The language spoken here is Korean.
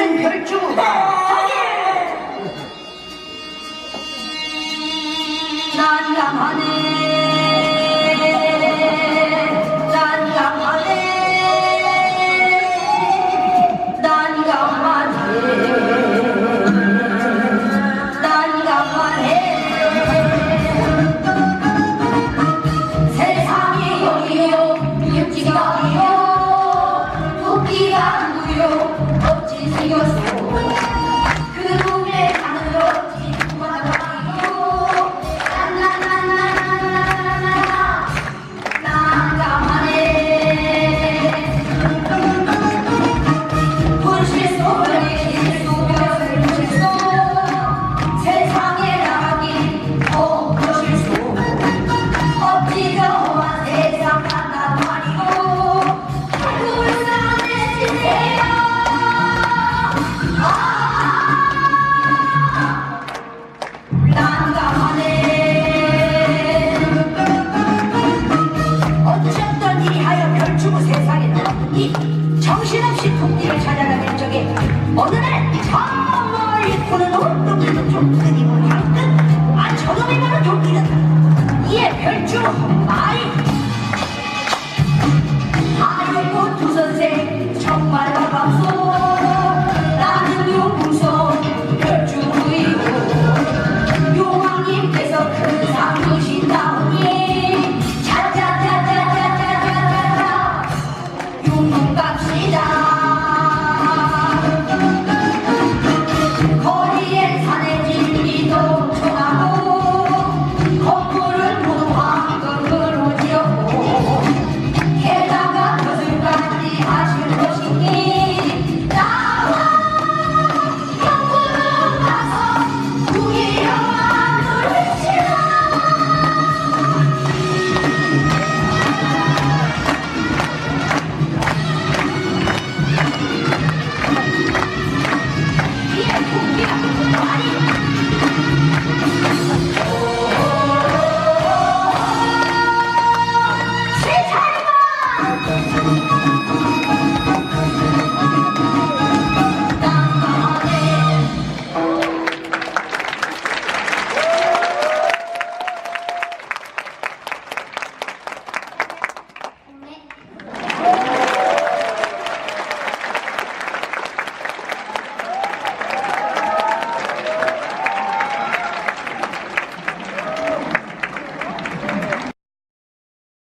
이 말들은 별주부가 난감하네 정신없이 풍기를 찾아가는 적에 어느 날저 멀리 푸는 호동에서 종그림을 향끝 아 저놈이 바로 종기는 이에 별주 마이 아이고 두 선생 정말 반갑소.